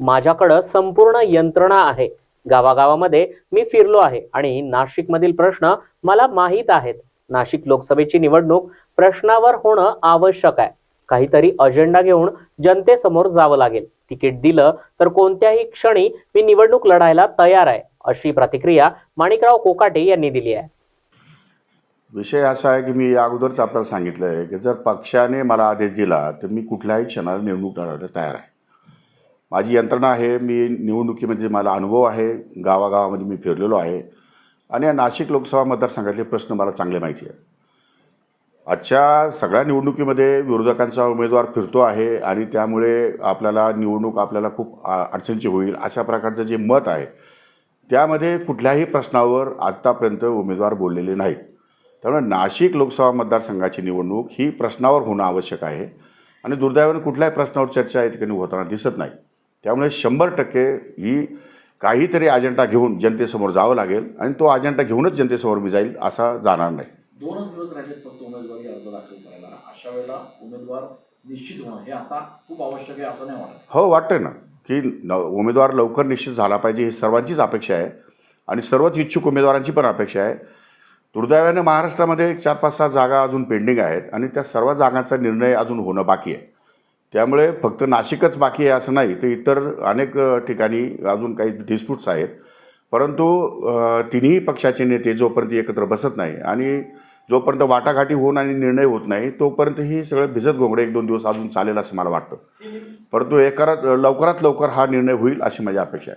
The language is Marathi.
माझ्याकडं संपूर्ण यंत्रणा आहे. गावागावामध्ये मी फिरलो आहे आणि नाशिकमधील प्रश्न मला माहीत आहेत. नाशिक लोकसभेची निवडणूक प्रश्नावर होणं आवश्यक आहे. काहीतरी अजेंडा घेऊन जनतेसमोर जावं लागेल. तिकीट दिलं तर कोणत्याही क्षणी मी निवडणूक लढायला तयार आहे अशी प्रतिक्रिया माणिकराव कोकाटे यांनी दिली आहे. विषय असा आहे की मी या अगोदरच आपल्याला सांगितलं आहे की जर पक्षाने मला आदेश दिला तर मी कुठल्याही क्षणाला निवडणूक लढायला तयार आहे. माझी यंत्रणा आहे मी निवडणुकीमध्ये मला अनुभव आहे गावागावामध्ये मी फिरलेलो आहे. आणि या नाशिक लोकसभा मतदारसंघातले प्रश्न मला चांगले माहिती आहे आजच्या सगळ्या निवडणुकीमध्ये विरोधकांचा उमेदवार फिरतो आहे आणि त्यामुळे आपल्याला निवडणूक आपल्याला खूप आ- अडचणीची होईल अशा प्रकारचं जे मत आहे त्यामध्ये कुठल्याही प्रश्नावर आत्तापर्यंत उमेदवार बोललेले नाहीत. त्यामुळे नाशिक लोकसभा मतदारसंघाची निवडणूक ही प्रश्नावर होणं आवश्यक आहे. आणि दुर्दैवाने कुठल्याही प्रश्नावर चर्चा या ठिकाणी होताना दिसत नाही. त्यामुळे शंभर टक्के ही काहीतरी अजेंडा घेऊन जनतेसमोर जावं लागेल आणि तो अजेंडा घेऊनच जनतेसमोर मी जाईल असा जाणार नाही. दोनच दिवस राहिलेत फक्त उमेदवारी अर्ज दाखल करायला. अशा वेळेला उमेदवार निश्चित होणं हे आता खूप आवश्यक आहे असं नाही वाटत. हो वाटतं ना की न उमेदवार लवकर निश्चित झाला पाहिजे ही सर्वांचीच अपेक्षा आहे आणि सर्वच इच्छुक उमेदवारांची पण अपेक्षा आहे. दुर्दैवाने महाराष्ट्रामध्ये चार पाच सहा जागा अजून पेंडिंग आहेत आणि त्या सर्व जागांचा निर्णय अजून होणं बाकी आहे. त्यामुळे फक्त नाशिकच बाकी आहे असं नाही तर इतर अनेक ठिकाणी अजून काही डिस्प्यूट्स आहेत. परंतु तिन्ही पक्षाचे नेते जोपर्यंत एकत्र बसत नाही आणि जोपर्यंत वाटाघाटी होऊन आणि निर्णय होत नाही तोपर्यंत ही सगळं भिजत घोंगडे एक दोन दिवस अजून चालेल असं मला वाटतं. परंतु एकारात लवकरात लवकर हा निर्णय होईल अशी माझी अपेक्षा आहे.